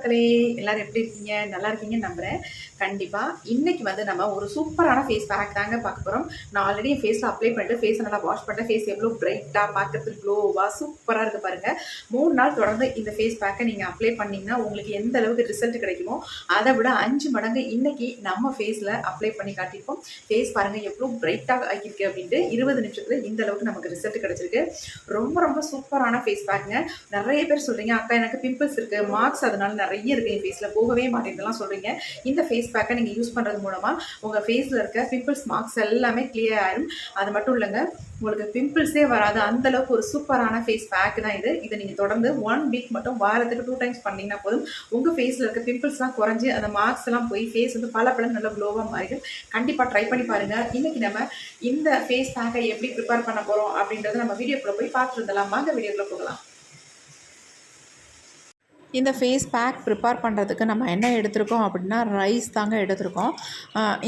மக்களே எல்லாரும் எப்படி இருக்கீங்க? நல்லா இருக்கீங்கன்னு நம்புறேன். கண்டிப்பாக இன்னைக்கு வந்து நம்ம ஒரு சூப்பரான ஃபேஸ் பேக் தாங்க பார்க்க போகிறோம் நான் ஆல்ரெடி என் ஃபேஸில் அப்ளை பண்ணிட்டு ஃபேஸை நல்லா வாஷ் பண்ணிட்டேன் ஃபேஸ் எவ்வளோ பிரைட்டாக பார்க்கறதுக்கு க்ளோவாக சூப்பராக இருக்குது பாருங்கள் மூணு நாள் தொடர்ந்து இந்த ஃபேஸ் பேக்கை நீங்கள் அப்ளை பண்ணிங்கன்னா உங்களுக்கு எந்த அளவுக்கு ரிசல்ட் கிடைக்குமோ அதை விட அஞ்சு மடங்கு இன்னைக்கு நம்ம ஃபேஸில் அப்ளை பண்ணி காட்டியிருக்கோம். ஃபேஸ் பாருங்கள் எவ்வளோ பிரைட்டாக ஆகியிருக்கு அப்படின்ட்டு இருபது நிமிஷத்தில் இந்த அளவுக்கு நமக்கு ரிசல்ட் கிடைச்சிருக்கு. ரொம்ப ரொம்ப சூப்பரான ஃபேஸ் பேக்குங்க நிறைய பேர் சொல்கிறீங்க அக்கா எனக்கு பிம்பிள்ஸ் இருக்குது மார்க்ஸ் அதனால நிறைய இருக்குது என் ஃபேஸில் போகவே மாட்டேங்குதுலாம் சொல்கிறீங்க இந்த ஃபேஸ் பேக்கை நீங்கள் யூஸ் பண்ணுறது மூலமாக உங்கள் ஃபேஸில் இருக்க பிம்பிள்ஸ் மார்க்ஸ் எல்லாமே கிளியர் ஆகிடும் அது மட்டும் இல்லைங்க உங்களுக்கு பிம்பிள்ஸே வராது. அந்தளவுக்கு ஒரு சூப்பரான ஃபேஸ் பேக் தான் இது. இதை நீங்கள் தொடர்ந்து ஒன் வீக் மட்டும் வாரத்துக்கு டூ டைம்ஸ் பண்ணீங்கன்னா போதும். உங்கள் ஃபேஸில் இருக்க பிம்பிள்ஸ்லாம் குறைஞ்சி அந்த மார்க்ஸ் எல்லாம் போய் ஃபேஸ் வந்து பல பல நல்ல க்ளோவாக மாறிடும். கண்டிப்பாக ட்ரை பண்ணி பாருங்கள் இன்றைக்கி நம்ம இந்த ஃபேஸ் பேக்கை எப்படி ப்ரிப்பேர் பண்ண போகிறோம் அப்படின்றத நம்ம வீடியோக்குள்ளே போய் பார்த்துருந்தலாம் வாங்க வீடியோக்குள்ளே போகலாம். இந்த ஃபேஸ் பேக் ப்ரிப்பேர் பண்ணுறதுக்கு நம்ம என்ன எடுத்திருக்கோம் அப்படின்னா ரைஸ் தாங்க எடுத்திருக்கோம்.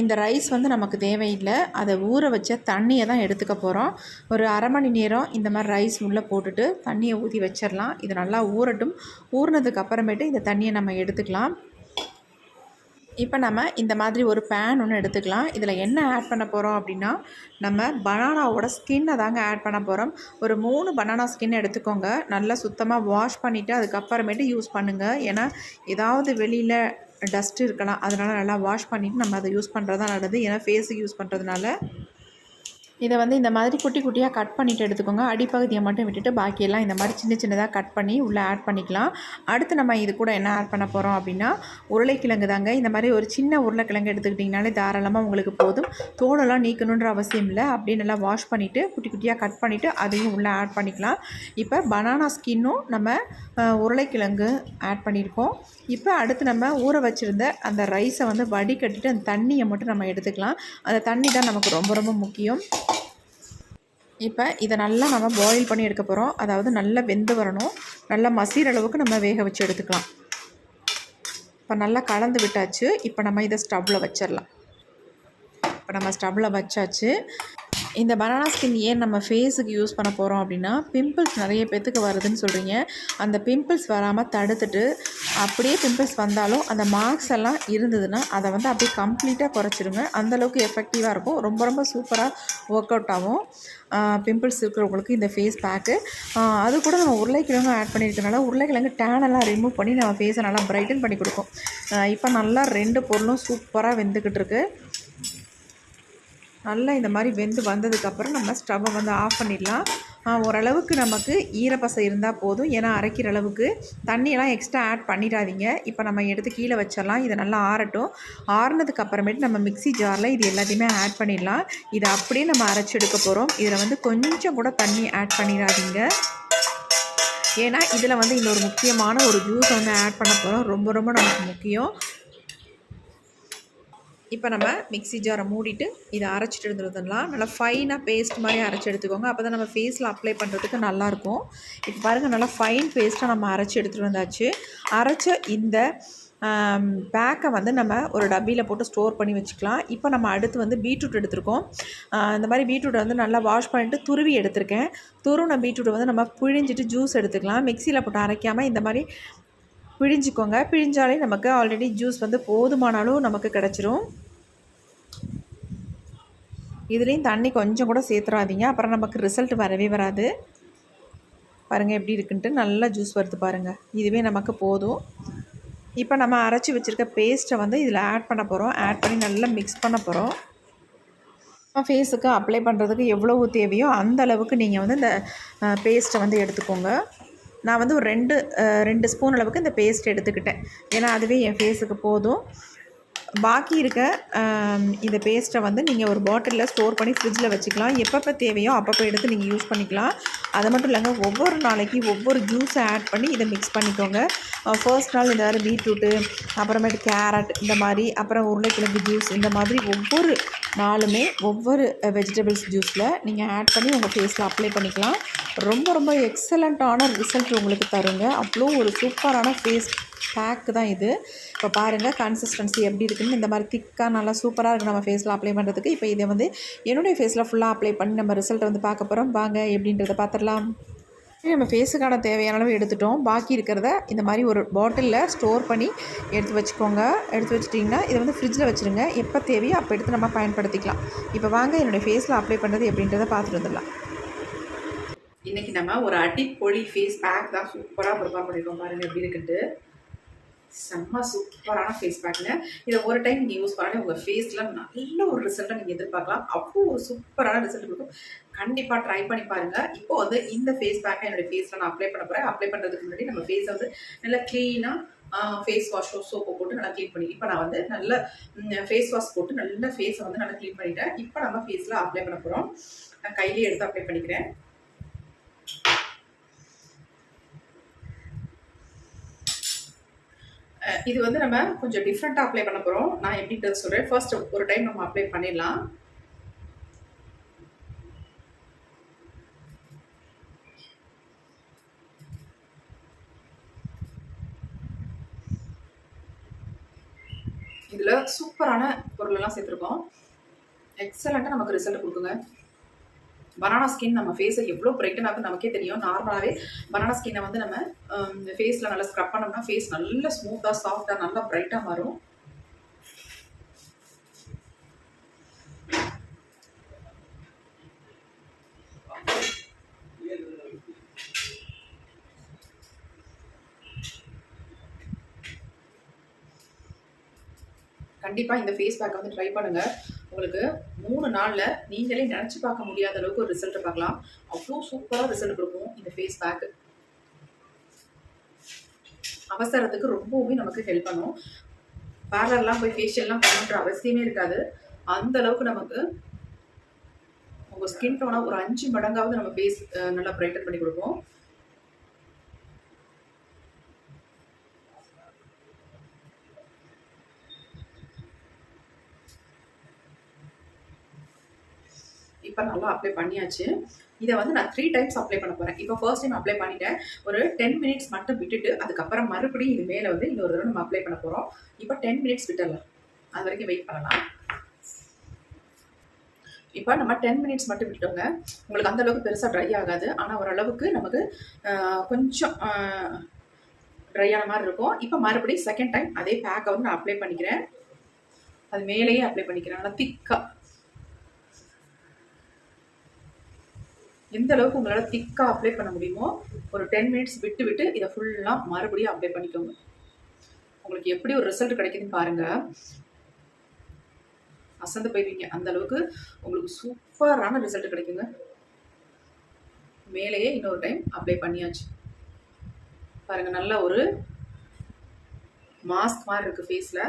இந்த ரைஸ் வந்து நமக்கு தேவையில்லை. அதை ஊற வச்ச தண்ணியை தான் எடுத்துக்க போகிறோம் ஒரு அரை மணி நேரம் இந்த மாதிரி ரைஸ் உள்ளே போட்டுட்டு தண்ணியை ஊற்றி வச்சிடலாம். இது நல்லா ஊறட்டும். ஊறினதுக்கு அப்புறமேட்டு இந்த தண்ணியை நம்ம எடுத்துக்கலாம். இப்போ நம்ம இந்த மாதிரி ஒரு பேன் ஒன்று எடுத்துக்கலாம். இதில் என்ன ஆட் பண்ண போகிறோம் அப்படின்னா நம்ம பனானாவோட ஸ்கின்னை தாங்க ஆட் பண்ண போகிறோம் ஒரு மூணு பனானா ஸ்கின் எடுத்துக்கோங்க. நல்லா சுத்தமாக வாஷ் பண்ணிவிட்டு அதுக்கப்புறமேட்டு யூஸ் பண்ணுங்கள் ஏன்னா ஏதாவது வெளியில் டஸ்ட் இருக்கலாம். அதனால் நல்லா வாஷ் பண்ணிவிட்டு நம்ம அதை யூஸ் பண்ணுறது தான் நல்லது. ஏன்னா ஃபேஸுக்கு யூஸ் பண்ணுறதுனால இதை வந்து இந்த மாதிரி குட்டி குட்டியாக கட் பண்ணிவிட்டு எடுத்துக்கோங்க. அடிப்பகுதியை மட்டும் விட்டுட்டு பாக்கியெல்லாம் இந்த மாதிரி சின்ன சின்னதாக கட் பண்ணி உள்ளே ஆட் பண்ணிக்கலாம். அடுத்து நம்ம இது கூட என்ன ஆட் பண்ண போகிறோம் அப்படின்னா உருளைக்கிழங்கு தாங்க. இந்த மாதிரி ஒரு சின்ன உருளைக்கிழங்கு எடுத்துக்கிட்டிங்கனாலே தாராளமாக உங்களுக்கு போதும். தோலெல்லாம் நீக்கணுன்ற அவசியம் இல்லை. அப்படியே நல்லா வாஷ் பண்ணிவிட்டு குட்டி குட்டியாக கட் பண்ணிவிட்டு அதையும் உள்ளே ஆட் பண்ணிக்கலாம். இப்போ பனானா ஸ்கின்னும் நம்ம உருளைக்கிழங்கு ஆட் பண்ணியிருக்கோம். இப்போ அடுத்து நம்ம ஊற வச்சுருந்த அந்த ரைஸை வந்து வடிகட்டிட்டு அந்த தண்ணியை மட்டும் நம்ம எடுத்துக்கலாம். அந்த தண்ணி தான் நமக்கு ரொம்ப ரொம்ப முக்கியம். இப்போ இதை நல்லா நம்ம பாயில் பண்ணி எடுக்க போகிறோம் அதாவது நல்லா வெந்து வரணும். நல்லா மசீர அளவுக்கு நம்ம வேக வச்சு எடுத்துக்கலாம். இப்போ நல்லா கலந்து விட்டாச்சு. இப்போ நம்ம இதை ஸ்டவ்வில் வச்சிடலாம் இப்போ நம்ம ஸ்டவ்வில் வச்சாச்சு. இந்த பனானா ஸ்கின் ஏன் நம்ம ஃபேஸுக்கு யூஸ் பண்ண போகிறோம் அப்படின்னா பிம்பிள்ஸ் நிறைய பேத்துக்கு வருதுன்னு சொல்கிறீங்க அந்த பிம்பிள்ஸ் வராமல் தடுத்துட்டு அப்படியே பிம்பிள்ஸ் வந்தாலும் அந்த மார்க்ஸ் எல்லாம் இருந்ததுன்னா அதை வந்து அப்படியே கம்ப்ளீட்டாக குறைச்சிருங்க அந்தளவுக்கு எஃபெக்டிவாக இருக்கும். ரொம்ப ரொம்ப சூப்பராக ஒர்க் அவுட் ஆகும். பிம்பிள்ஸ் இருக்கிறவங்களுக்கு இந்த ஃபேஸ் பேக்கு அது கூட நம்ம உருளைக்கிழங்கு ஆட் பண்ணியிருக்கனால உருளைக்கிழங்கு டேனெல்லாம் ரிமூவ் பண்ணி நம்ம ஃபேஸை நல்லா பிரைட்டன் பண்ணி கொடுக்கும். இப்போ நல்லா ரெண்டு பொருளும் சூப்பராக வெந்துக்கிட்டு இருக்குது நல்லா இந்த மாதிரி வெந்து வந்ததுக்கப்புறம் நம்ம ஸ்டவ்வை வந்து ஆஃப் பண்ணிடலாம். ஓரளவுக்கு நமக்கு ஈரப்பசை இருந்தால் போதும். ஏன்னா அரைக்கிற அளவுக்கு தண்ணியெல்லாம் எக்ஸ்ட்ரா ஆட் பண்ணிடாதீங்க. இப்போ நம்ம எடுத்து கீழே வச்சிடலாம். இதை நல்லா ஆறட்டும். ஆறுனதுக்கு அப்புறமேட்டு நம்ம மிக்ஸி ஜாரில் இது எல்லாத்தையுமே ஆட் பண்ணிடலாம். இதை அப்படியே நம்ம அரைச்சி எடுக்க போகிறோம் இதில் வந்து கொஞ்சம் கூட தண்ணி ஆட் பண்ணிடாதீங்க. ஏன்னா இதில் வந்து இன்னொரு முக்கியமான ஒரு ஜூஸ் வந்து ஆட் பண்ண போகிறோம் ரொம்ப ரொம்ப நமக்கு முக்கியம். இப்போ நம்ம மிக்ஸி ஜாரை மூடிட்டு இதை அரைச்சிட்டு இருந்துருந்துடலாம் நல்லா ஃபைனாக பேஸ்ட் மாதிரி அரைச்சி எடுத்துக்கோங்க. அப்போ தான் நம்ம ஃபேஸில் அப்ளை பண்ணுறதுக்கு நல்லாயிருக்கும். இப்போ பாருங்கள் நல்லா ஃபைன் பேஸ்ட்டாக நம்ம அரைச்சி எடுத்துகிட்டு வந்தாச்சு. அரைச்ச இந்த பேக்கை வந்து நம்ம ஒரு டப்பியில் போட்டு ஸ்டோர் பண்ணி வச்சுக்கலாம். இப்போ நம்ம அடுத்து வந்து பீட்ரூட் எடுத்திருக்கோம். இந்த மாதிரி பீட்ரூட்டை வந்து நல்லா வாஷ் பண்ணிட்டு துருவி எடுத்திருக்கேன். துருவின பீட்ரூட்டை வந்து நம்ம பிழிஞ்சிட்டு ஜூஸ் எடுத்துக்கலாம். மிக்சியில் போட்டு அரைக்காமல் இந்த மாதிரி பிழிஞ்சிக்கோங்க. பிழிஞ்சாலே நமக்கு ஆல்ரெடி ஜூஸ் வந்து போதுமான அளவு நமக்கு கிடச்சிரும். இதுலேயும் தண்ணி கொஞ்சம் கூட சேர்த்துறாதீங்க. அப்புறம் நமக்கு ரிசல்ட் வரவே வராது. பாருங்கள் எப்படி இருக்குன்ட்டு நல்லா ஜூஸ் வருது பாருங்கள் இதுவே நமக்கு போதும். இப்போ நம்ம அரைச்சி வச்சுருக்க பேஸ்ட்டை வந்து இதில் ஆட் பண்ண போகிறோம் ஆட் பண்ணி நல்லா மிக்ஸ் பண்ண போகிறோம் ஃபேஸுக்கு அப்ளை பண்ணுறதுக்கு எவ்வளவு தேவையோ அந்த அளவுக்கு நீங்கள் வந்து இந்த பேஸ்ட்டை வந்து எடுத்துக்கோங்க. நான் வந்து ஒரு ரெண்டு ரெண்டு ஸ்பூன் அளவுக்கு இந்த பேஸ்ட் எடுத்துக்கிட்டேன். ஏன்னா அதுவே என் ஃபேஸுக்கு போதும். பாக்கி இருக்க இந்த பேஸ்ட்டை வந்து நீங்கள் ஒரு பாட்டிலில் ஸ்டோர் பண்ணி ஃப்ரிட்ஜில் வச்சுக்கலாம். எப்பப்போ தேவையோ அப்பப்போ எடுத்து நீங்கள் யூஸ் பண்ணிக்கலாம். அது மட்டும் இல்லைங்க ஒவ்வொரு நாளைக்கு ஒவ்வொரு ஜூஸை ஆட் பண்ணி இதை மிக்ஸ் பண்ணிக்கோங்க. ஃபர்ஸ்ட் நாள் இந்த மாதிரி பீட்ரூட்டு அப்புறமேட்டு கேரட் இந்த மாதிரி அப்புறம் உருளைக்கிழங்கு ஜூஸ் இந்த மாதிரி ஒவ்வொரு நாளுமே ஒவ்வொரு வெஜிடபிள்ஸ் ஜூஸில் நீங்கள் ஆட் பண்ணி உங்கள் ஃபேஸில் அப்ளை பண்ணிக்கலாம். ரொம்ப ரொம்ப எக்ஸலண்ட்டான ரிசல்ட் உங்களுக்கு தருங்க. அவ்வளோ ஒரு சூப்பரான ஃபேஸ் பேக்கு தான் இது. இப்போ பாருங்கள் கன்சிஸ்டன்சி எப்படி இருக்குன்னு இந்த மாதிரி திக்காக நல்லா சூப்பராக இருக்குது நம்ம ஃபேஸில் அப்ளை பண்ணுறதுக்கு இப்போ இதை வந்து என்னுடைய ஃபேஸில் ஃபுல்லாக அப்ளை பண்ணி நம்ம ரிசல்ட்டை வந்து பார்க்க போகிறோம் வாங்க எப்படின்றத பார்த்துடலாம். நம்ம ஃபேஸுக்கான தேவையான அளவு எடுத்துட்டோம். பாக்கி இருக்கிறத இந்த மாதிரி ஒரு பாட்டிலில் ஸ்டோர் பண்ணி எடுத்து வச்சுக்கோங்க. எடுத்து வச்சிட்டிங்கன்னா இதை வந்து ஃப்ரிட்ஜில் வச்சுருங்க. எப்போ தேவையோ அப்போ எடுத்து நம்ம பயன்படுத்திக்கலாம். இப்போ வாங்க என்னுடைய ஃபேஸில் அப்ளை பண்ணுறது எப்படின்றத பார்த்துட்டு வந்துடலாம். இன்றைக்கி நம்ம ஒரு அடிப்பொழி ஃபேஸ் பேக் தான் சூப்பராக ப்ரிப்பேர் பண்ணியிருக்கோம் பாருங்கள் எப்படி இருக்குன்ட்டு. செம்ம சூப்பரான ஃபேஸ் பேக்குங்க இதை ஒரு டைம் நீங்கள் யூஸ் பண்ணி உங்கள் ஃபேஸில் நல்ல ஒரு ரிசல்ட்டை நீங்கள் எதிர்பார்க்கலாம். அவ்வளோ ஒரு சூப்பரான ரிசல்ட் இருக்கும் கண்டிப்பாக ட்ரை பண்ணி பாருங்கள் இப்போ வந்து இந்த ஃபேஸ் பேக்கை என்னுடைய ஃபேஸில் நான் அப்ளை பண்ண போகிறேன் அப்ளை பண்ணுறதுக்கு முன்னாடி நம்ம ஃபேஸை வந்து நல்லா க்ளீனாக ஃபேஸ் வாஷோ சோப்பை போட்டு நல்லா க்ளீன் பண்ணி இப்போ நான் வந்து நல்ல ஃபேஸ் வாஷ் போட்டு நல்ல ஃபேஸை வந்து நல்லா க்ளீன் பண்ணிட்டேன். இப்போ நம்ம ஃபேஸில் அப்ளை பண்ண போகிறோம் நான் கையிலேயே எடுத்து அப்ளை பண்ணிக்கிறேன். இது வந்து நம்ம கொஞ்சம் டிஃப்ரெண்ட்டாக அப்ளை பண்ண போகிறோம் நான் எப்படின்றது சொல்கிறேன் ஃபர்ஸ்ட் ஒரு டைம் நம்ம அப்ளை பண்ணிடலாம். இதில் சூப்பரான பொருளெல்லாம் சேர்த்துருக்கோம். எக்ஸலண்ட்டாக நமக்கு ரிசல்ட் கொடுக்குங்க. பனானா ஸ்கின் நம்ம ஃபேஸை எவ்வளோ பிரைட்டன் ஆகும் நமக்கே தெரியும். நார்மலாகவே பனானா ஸ்கின்னை வந்து நம்ம ஃபேஸில் நல்லா ஸ்க்ரப் பண்ணோம்னா ஃபேஸ் நல்லா ஸ்மூத்தாக சாஃப்டாக நல்லா பிரைட்டாக மாறும். கண்டிப்பாக இந்த ஃபேஸ் பேக் வந்து ட்ரை பண்ணுங்கள் உங்களுக்கு மூணு நாளில் நீங்களே நினச்சி பார்க்க முடியாத அளவுக்கு ஒரு ரிசல்ட்டை பார்க்கலாம். அவ்வளோ சூப்பராக ரிசல்ட் கொடுக்கும் இந்த ஃபேஸ் பேக்கு அவசரத்துக்கு ரொம்பவுமே நமக்கு ஹெல்ப் பண்ணும். பார்லர்லாம் போய் ஃபேஷியல்லாம் பண்ணுன்ற அவசியமே இருக்காது. அந்த அளவுக்கு நமக்கு உங்கள் ஸ்கின் டோனை ஒரு அஞ்சு மடங்காவது நம்ம ஃபேஸ் நல்லா பிரைட்டன் பண்ணி கொடுப்போம் இப்போ நல்லா அப்ளை பண்ணியாச்சு. இதை வந்து நான் த்ரீ டைம்ஸ் அப்ளை பண்ண போகிறேன் இப்போ ஃபர்ஸ்ட் டைம் அப்ளை பண்ணிட்டேன். ஒரு டென் மினிட்ஸ் மட்டும் விட்டுட்டு அதுக்கப்புறம் மறுபடியும் இது மேலே வந்து இன்னொரு தடவை நம்ம அப்ளை பண்ண போகிறோம் இப்போ டென் மினிட்ஸ் விட்டுடலாம் அது வரைக்கும் வெயிட் பண்ணலாம். இப்போ நம்ம டென் மினிட்ஸ் மட்டும் விட்டுட்டோங்க. உங்களுக்கு அந்த அளவுக்கு பெருசாக ட்ரை ஆகாது. ஆனால் ஓரளவுக்கு நமக்கு கொஞ்சம் ட்ரை ஆன மாதிரி இருக்கும். இப்போ மறுபடியும் செகண்ட் டைம் அதே பேக்கை வந்து நான் அப்ளை பண்ணிக்கிறேன். அது மேலேயே அப்ளை பண்ணிக்கிறேன். நல்லா திக்காக எந்த அளவுக்கு உங்களால் திக்காக அப்ளை பண்ண முடியுமோ ஒரு டென் மினிட்ஸ் விட்டு விட்டு இதை ஃபுல்லாக மறுபடியும் அப்ளை பண்ணிக்கோங்க. உங்களுக்கு எப்படி ஒரு ரிசல்ட் கிடைக்குதுன்னு பாருங்கள் அசந்து போயிடுவீங்க. அந்த அளவுக்கு உங்களுக்கு சூப்பரான ரிசல்ட் கிடைக்குங்க. மேலேயே இன்னொரு டைம் அப்ளை பண்ணியாச்சு. பாருங்க நல்ல ஒரு மாஸ்க் மாதிரி இருக்குது ஃபேஸில்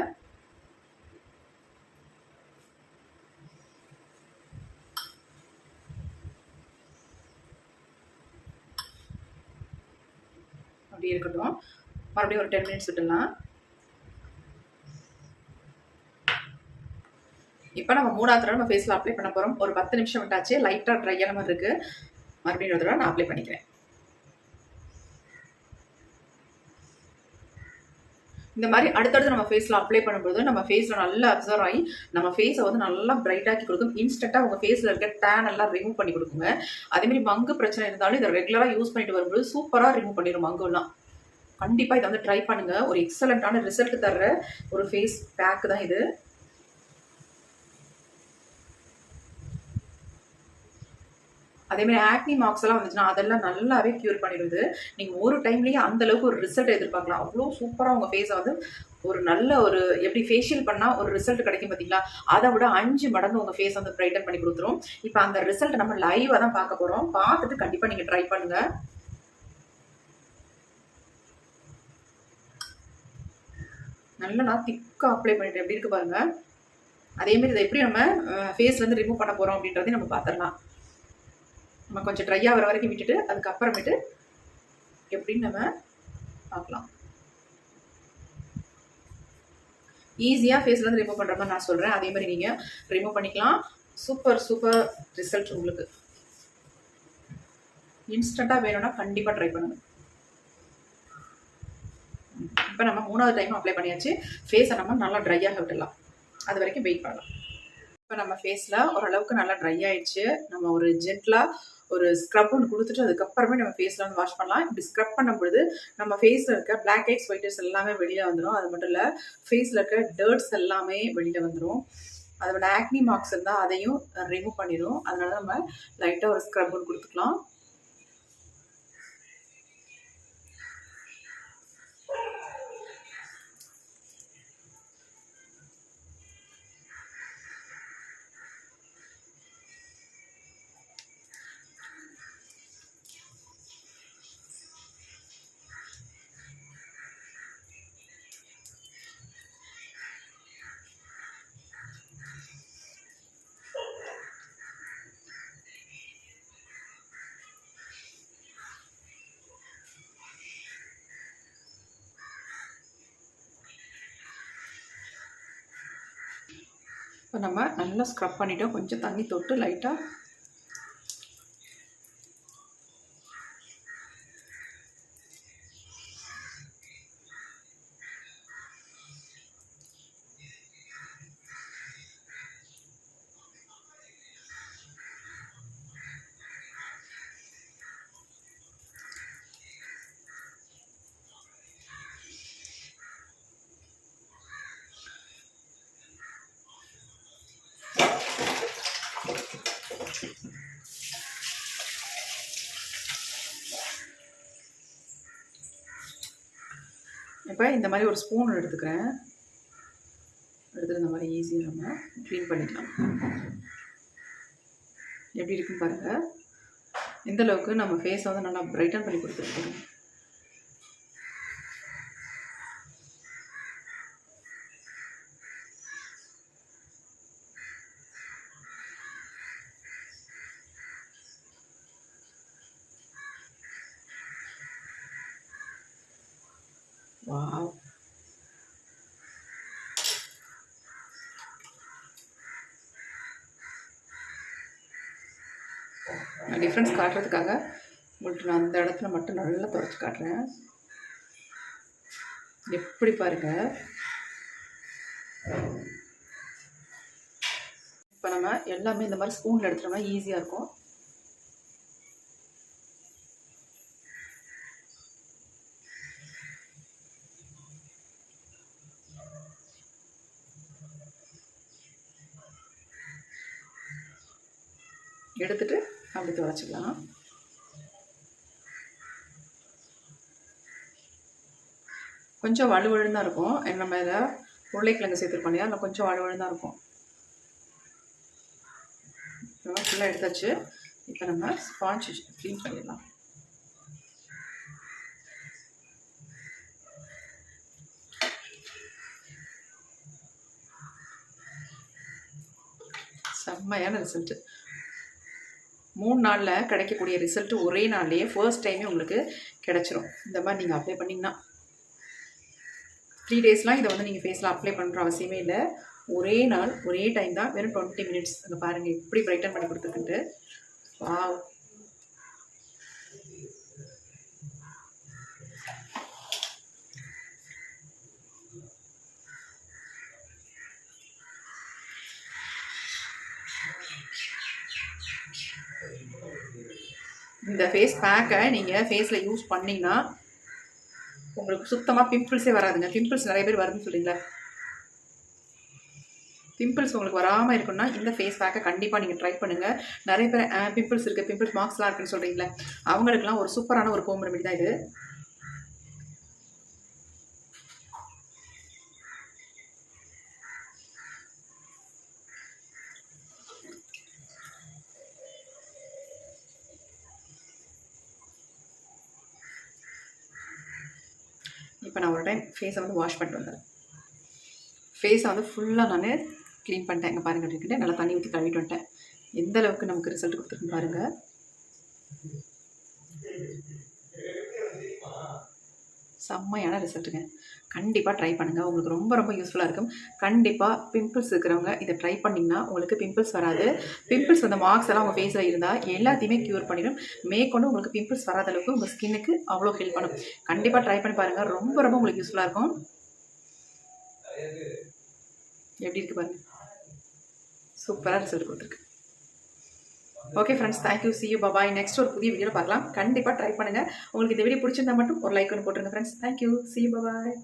அப்படியே இருக்கட்டும். மறுபடியும் ஒரு டென் மினிட்ஸ் விட்டுடலாம். இப்போ நம்ம மூணாவது தடவை நம்ம ஃபேஸில் அப்ளை பண்ண போகிறோம் ஒரு பத்து நிமிஷம் விட்டாச்சு. லைட்டாக ட்ரை மாதிரி இருக்குது மறுபடியும் ஒரு தடவை நான் அப்ளை பண்ணிக்கிறேன். இந்த மாதிரி அடுத்தடுத்து நம்ம ஃபேஸில் அப்ளை பண்ணும்போது நம்ம ஃபேஸில் நல்லா அப்சர்வ் ஆகி நம்ம ஃபேஸை வந்து நல்லா பிரைட்டாக்கி கொடுக்கும். இன்ஸ்டண்ட்டாக உங்கள் ஃபேஸில் இருக்க டேன் எல்லாம் ரிமூவ் பண்ணி கொடுக்குங்க. அதேமாதிரி மங்கு பிரச்சனை இருந்தாலும் இதை ரெகுலராக யூஸ் பண்ணிட்டு வரும்போது சூப்பராக ரிமூவ் பண்ணிடும் மங்குலாம். கண்டிப்பாக இதை வந்து ட்ரை பண்ணுங்கள் ஒரு எக்ஸலண்ட்டான ரிசல்ட் தர்ற ஒரு ஃபேஸ் பேக் தான் இது. அதே மாதிரி ஆக்னி மார்க்ஸ் எல்லாம் வந்துச்சுன்னா அதெல்லாம் நல்லாவே க்யூர் பண்ணிடுது. நீங்கள் ஒரு டைம்லேயே அந்த அளவுக்கு ஒரு ரிசல்ட் எதிர்பார்க்கலாம். அவ்வளோ சூப்பராக உங்கள் ஃபேஸை வந்து ஒரு நல்ல ஒரு எப்படி ஃபேஷியல் பண்ணால் ஒரு ரிசல்ட் கிடைக்கும் பார்த்தீங்களா அதை விட அஞ்சு மடங்கு உங்கள் ஃபேஸ் வந்து பிரைட்டன் பண்ணி கொடுத்துரும். இப்போ அந்த ரிசல்ட் நம்ம லைவாக தான் பார்க்க போகிறோம் பார்த்துட்டு கண்டிப்பாக நீங்கள் ட்ரை பண்ணுங்கள் நல்லா நான் திக்காக அப்ளை பண்ணிட்டு எப்படி இருக்கு பாருங்க. அதேமாரி இதை எப்படி நம்ம ஃபேஸ்லேருந்து ரிமூவ் பண்ண போகிறோம் அப்படின்றதையும் நம்ம பார்த்துடலாம். நம்ம கொஞ்சம் ட்ரை ஆகிற வரைக்கும் விட்டுட்டு அதுக்கப்புறமேட்டு எப்படின்னு நம்ம பார்க்கலாம். ஈஸியாக ஃபேஸ்லேருந்து ரிமூவ் பண்ணுற மாதிரி நான் சொல்கிறேன் அதே மாதிரி நீங்கள் ரிமூவ் பண்ணிக்கலாம். சூப்பர் சூப்பர் ரிசல்ட் உங்களுக்கு. இன்ஸ்டண்ட்டாக வேணும்னா கண்டிப்பாக ட்ரை பண்ணுங்கள் இப்போ நம்ம மூணாவது டைம் அப்ளை பண்ணியாச்சு. ஃபேஸை நம்ம நல்லா ட்ரையாக விட்டுடலாம். அது வரைக்கும் வெயிட் பண்ணலாம். இப்போ நம்ம ஃபேஸில் ஓரளவுக்கு நல்லா ட்ரை ஆயிடுச்சு. நம்ம ஒரு ஜென்டலாக ஒரு ஸ்க்ரப் ஒன்று கொடுத்துட்டு அதுக்கப்புறமே நம்ம ஃபேஸில் வந்து வாஷ் பண்ணலாம். இப்படி ஸ்க்ரப் பண்ணும்பொழுது நம்ம ஃபேஸில் இருக்க பிளாக் ஹெட்ஸ் ஒயிட் ஹெட்ஸ் எல்லாமே வெளியில் வந்துடும் அது மட்டும் இல்லை ஃபேஸில் இருக்க டர்ட்ஸ் எல்லாமே வெளியில் வந்துடும் அதோட ஆக்னி மார்க்ஸ் இருந்தால் அதையும் ரிமூவ் பண்ணிடும் அதனால நம்ம லைட்டாக ஒரு ஸ்க்ரப் ஒன்று கொடுத்துக்கலாம். இப்போ நம்ம நல்லா ஸ்க்ரப் பண்ணிவிட்டோம் கொஞ்சம் தண்ணி தொட்டு லைட்டாக இப்போ இந்த மாதிரி ஒரு ஸ்பூன் எடுத்துக்கிறேன். எடுத்துகிட்டு இந்த மாதிரி ஈஸியாக நம்ம க்ளீன் பண்ணிக்கலாம். எப்படி இருக்குன்னு பாருங்கள் எந்த அளவுக்கு நம்ம ஃபேஸை வந்து நல்லா பிரைட்டன் பண்ணி கொடுத்துருக்கோம் வாவ் நான் டிஃப்ரென்ஸ் காட்டுறதுக்காக உங்களுக்கு நான் அந்த இடத்துல மட்டும் நல்லா துடைச்சி காட்டுறேன். எப்படி பாருங்க. இப்போ நம்ம எல்லாமே இந்த மாதிரி ஸ்பூனில் எடுத்துட்டோம்னா ஈஸியாக இருக்கும். எடுத்துட்டு அப்படி துடைச்சிக்கலாம் கொஞ்சம் வலுவழுன்னு தான் இருக்கும். ஏன்னா நம்ம இதில் உருளைக்கிழங்கு சேர்த்துருக்கோம் இல்லையா? அதில் கொஞ்சம் வலுவழுன்னு தான் இருக்கும். ஃபுல்லாக எடுத்தாச்சு. இப்போ நம்ம ஸ்பாஞ்ச் க்ளீன் பண்ணிடலாம். செம்மையான ரிசல்ட்டு மூணு நாளில் கிடைக்கக்கூடிய ரிசல்ட்டு ஒரே நாள்லேயே ஃபர்ஸ்ட் டைமே உங்களுக்கு கிடச்சிரும். இந்த மாதிரி நீங்கள் அப்ளை பண்ணிங்கன்னா. த்ரீ டேஸ்லாம் இதை வந்து நீங்கள் ஃபேஸில் அப்ளை பண்ணுற அவசியமே இல்லை. ஒரே நாள் ஒரே டைம் தான் வெறும் டுவெண்ட்டி மினிட்ஸ் அங்கே பாருங்கள் எப்படி பிரைட்டன் பண்ணி கொடுத்துருக்குன்ட்டு. வா இந்த ஃபேஸ் பேக்கை நீங்கள் ஃபேஸில் யூஸ் பண்ணிங்கன்னா உங்களுக்கு சுத்தமாக பிம்பிள்ஸே வராதுங்க. பிம்பிள்ஸ் நிறைய பேர் வருதுன்னு சொல்கிறீங்களா பிம்பிள்ஸ் உங்களுக்கு வராமல் இருக்குன்னா இந்த ஃபேஸ் பேக்கை கண்டிப்பாக நீங்கள் ட்ரை பண்ணுங்கள் நிறைய பேர் பிம்பிள்ஸ் இருக்குது பிம்பிள்ஸ் மார்க்ஸ்லாம் இருக்குன்னு சொல்கிறீங்களா அவங்களுக்குலாம் ஒரு சூப்பரான ஒரு ஹோம் ரெமெடி தான் இது. இப்போ நான் ஒரு டைம் ஃபேஸை வந்து வாஷ் பண்ணிட்டு வந்தேன். ஃபேஸை வந்து ஃபுல்லாக நான் க்ளீன் பண்ணிட்டேன். இங்கே பாருங்கள் அப்படின்ட்டு நல்லா தண்ணி ஊற்றி கழுவிட்டு வந்துட்டேன். எந்த அளவுக்கு நமக்கு ரிசல்ட் கொடுத்துருக்குன்னு பாருங்கள் செம்மையான ரிசல்ட்டுங்க கண்டிப்பாக ட்ரை பண்ணுங்கள் உங்களுக்கு ரொம்ப ரொம்ப யூஸ்ஃபுல்லாக இருக்கும். கண்டிப்பாக பிம்பிள்ஸ் இருக்கிறவங்க இதை ட்ரை பண்ணிங்கன்னா உங்களுக்கு பிம்பிள்ஸ் வராது. பிம்பிள்ஸ் அந்த மார்க்ஸ் எல்லாம் உங்கள் ஃபேஸில் இருந்தால் எல்லாத்தையுமே க்யூர் பண்ணிடும். மேற்கொண்டு உங்களுக்கு பிம்பிள்ஸ் வராத அளவுக்கு உங்கள் ஸ்கின்னுக்கு அவ்வளோ ஹெல்ப் பண்ணும். கண்டிப்பாக ட்ரை பண்ணி பாருங்கள் ரொம்ப ரொம்ப உங்களுக்கு யூஸ்ஃபுல்லாக இருக்கும். எப்படி இருக்குது பாருங்கள் சூப்பராக ரிசல்ட் கொடுத்துருக்கு. Okay friends thank you see you bye bye next ஒரு புதிய வீடியோவில் பார்க்கலாம். கண்டிப்பாக ட்ரை பண்ணுங்கள் உங்களுக்கு இந்த வீடியோ பிடிச்சிருந்தா மட்டும் ஒரு லைக் ஒன்று போட்டுருங்க friends thank you see you bye bye